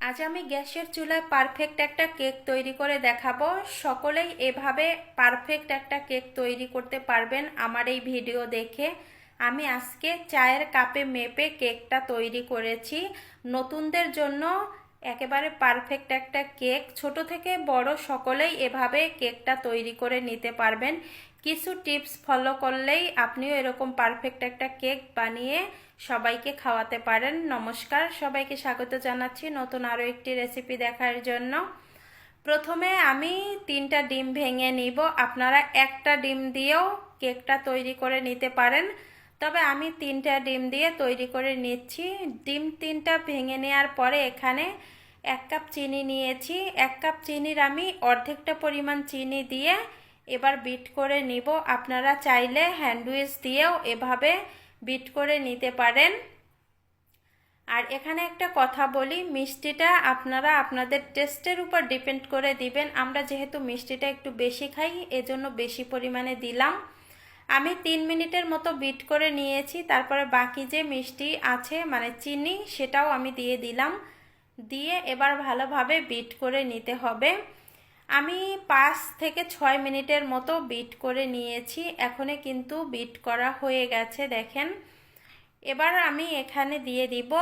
আজ আমি গ্যাসের চুলায় পারফেক্ট একটা কেক তৈরি করে দেখাবো। সকলেই এভাবে পারফেক্ট একটা কেক তৈরি করতে পারবেন আমার এই ভিডিও দেখে। আমি আজকে চায়ের কাপে মেপে কেকটা তৈরি করেছি। নতুনদের জন্য একেবারে পারফেক্ট একটা কেক ছোট থেকে বড় সকলেই এভাবে কেকটা তৈরি করে নিতে পারবেন। কিছু টিপস ফলো করলেই আপনিও এরকম পারফেক্ট একটা কেক বানিয়ে সবাইকে খাওয়াতে পারেন। নমস্কার, সবাইকে স্বাগত জানাচ্ছি নতুন আরও একটি রেসিপি দেখার জন্য। প্রথমে আমি তিনটা ডিম ভেঙে নিব। আপনারা একটা ডিম দিয়েও কেকটা তৈরি করে নিতে পারেন। তবে আমি তিনটা ডিম দিয়ে তৈরি করে নিচ্ছি। ডিম তিনটা ভেঙে নেওয়ার পরে এখানে এক কাপ চিনি নিয়েছি। এক কাপ চিনির আমি অর্ধেকটা পরিমাণ চিনি দিয়ে এবার বিট করে নিব। আপনারা চাইলে হ্যান্ডউইচ দিয়েও এভাবে বিট করে নিতে পারেন। আর এখানে একটা কথা বলি, মিষ্টিটা আপনারা আপনাদের টেস্টের উপর ডিপেন্ড করে দিবেন। আমরা যেহেতু মিষ্টিটা একটু বেশি খাই, এজন্য বেশি পরিমাণে দিলাম। আমি তিন মিনিটের মতো বিট করে নিয়েছি, তারপরে বাকি যে মিষ্টি আছে মানে চিনি, সেটাও আমি দিয়ে দিলাম। দিয়ে এবার ভালোভাবে বিট করে নিতে হবে। আমি পাঁচ থেকে ছয় মিনিটের মতো বিট করে নিয়েছি। এখনে কিন্তু বিট করা হয়ে গেছে, দেখেন। এবার আমি এখানে দিয়ে দিব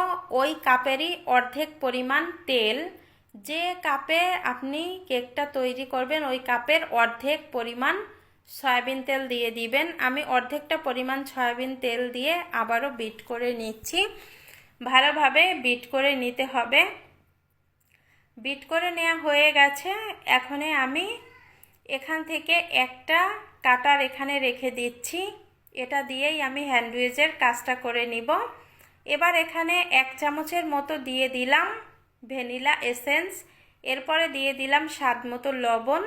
ওই কাপেরই অর্ধেক পরিমাণ তেল। যে কাপে আপনি কেকটা তৈরি করবেন, ওই কাপের অর্ধেক পরিমাণ সয়াবিন তেল দিয়ে দিবেন। আমি অর্ধেকটা পরিমাণ সয়াবিন তেল দিয়ে আবারও বিট করে নিচ্ছি। ভালোভাবে বিট করে নিতে হবে। বিট করে নেওয়া হয়ে গেছে। এখনে আমি এখান থেকে একটা কাটার এখানে রেখে দিচ্ছি। এটা দিয়েই আমি হ্যান্ডউইজের কাজটা করে নিব। এবার এখানে এক চামচের মতো দিয়ে দিলাম ভ্যানিলা এসেন্স। এরপরে দিয়ে দিলাম স্বাদ মতো লবণ।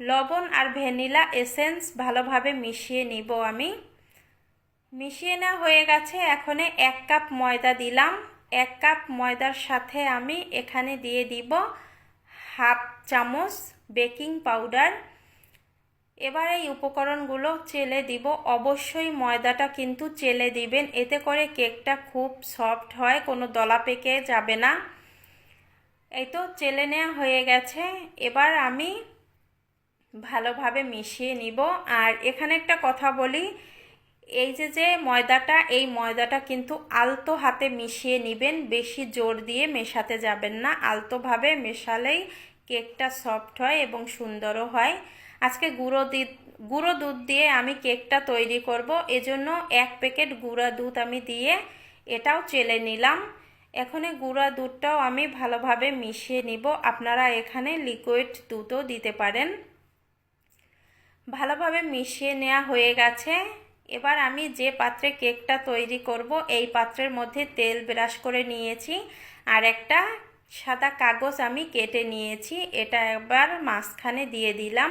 লবণ আর ভ্যানিলা এসেন্স ভালোভাবে মিশিয়ে নিব আমি। মিশিয়ে নেওয়া হয়ে গেছে। এখানে এক কাপ ময়দা দিলাম। এক কাপ ময়দার সাথে আমি এখানে দিয়ে দিব হাফ চামচ বেকিং পাউডার। এবার এই উপকরণগুলো চেলে দিব। অবশ্যই ময়দাটা কিন্তু চেলে দিবেন। এতে করে কেকটা খুব সফট হয়, কোনো দলা পেকে যাবে না। এই তো চেলে নেওয়া হয়ে গেছে। এবার আমি ভালোভাবে মিশিয়ে নিব। আর এখানে একটা কথা বলি এই যে যে ময়দাটা, এই ময়দাটা কিন্তু আলতো হাতে মিশিয়ে নেবেন, বেশি জোর দিয়ে মেশাতে যাবেন না। আলতোভাবে মেশালেই কেকটা সফট হয় এবং সুন্দরও হয়। আজকে গুঁড়ো দি, গুঁড়ো দুধ দিয়ে আমি কেকটা তৈরি করব। এজন্য এক প্যাকেট গুঁড়া দুধ আমি দিয়ে এটাও চেলে নিলাম। এখানে গুঁড়া দুধটাও আমি ভালোভাবে মিশিয়ে নিব। আপনারা এখানে লিকুইড দুধও দিতে পারেন। ভালোভাবে মিশিয়ে নেওয়া হয়ে গেছে। এবার আমি যে পাত্রে কেকটা তৈরি করব, এই পাত্রের মধ্যে তেল ব্রাশ করে নিয়েছি আর একটা সাদা কাগজ আমি কেটে নিয়েছি। এটা একবার মাঝখানে দিয়ে দিলাম।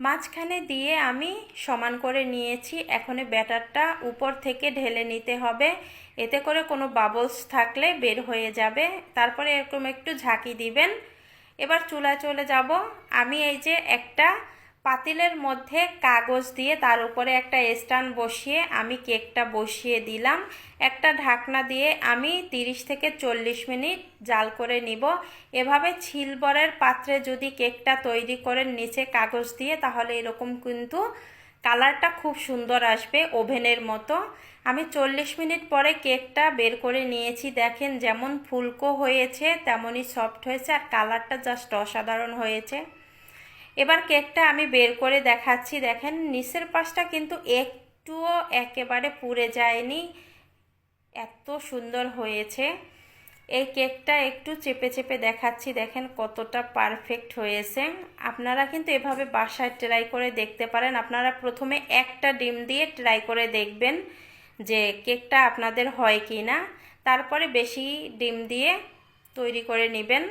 মাঝখানে দিয়ে আমি সমান করে নিয়েছি। এখন ব্যাটারটা উপর থেকে ঢেলে নিতে হবে। এতে করে কোনো বাবলস থাকলে বের হয়ে যাবে। তারপরে এরকম একটু ঝাঁকি দিবেন। এবার চুলা চলে যাব। আমি এই যে একটা পাতিলের মধ্যে কাগজ দিয়ে তার উপরে একটা স্ট্যান্ড বসিয়ে আমি কেকটা বসিয়ে দিলাম। একটা ঢাকনা দিয়ে আমি 30 থেকে চল্লিশ মিনিট জাল করে নিব। এভাবে ছিলবরের পাত্রে যদি কেকটা তৈরি করেন নিচে কাগজ দিয়ে, তাহলে এরকম কিন্তু কালারটা খুব সুন্দর আসবে ওভেনের মতো। আমি চল্লিশ মিনিট পরে কেকটা বের করে নিয়েছি। দেখেন যেমন ফুলকো হয়েছে, তেমনই সফট হয়েছে, আর কালারটা জাস্ট অসাধারণ হয়েছে। এবার কেকটা আমি বের করে দেখাচ্ছি। দেখেন, নিচের পাশটা কিন্তু একটুও একেবারে পুড়ে যায়নি। এত সুন্দর হয়েছে। এই কেকটা একটু চেপে চেপে দেখাচ্ছি। দেখেন কতটা পারফেক্ট হয়েছে। আপনারা কিন্তু এভাবে বাসায় ট্রাই করে দেখতে পারেন। আপনারা প্রথমে একটা ডিম দিয়ে ট্রাই করে দেখবেন যে কেকটা আপনাদের হয় কি না তারপরে বেশি ডিম দিয়ে তৈরি করে নেবেন।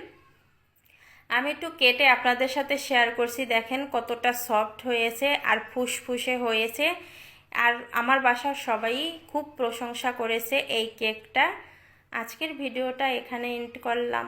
আমি একটু কেটে আপনাদের সাথে শেয়ার করছি। দেখেন কতটা সফট হয়েছে আর ফুসফুসে হয়েছে। আর আমার বাসার সবাই খুব প্রশংসা করেছে এই কেকটা আজকের ভিডিওটা এখানে এন্ড করলাম।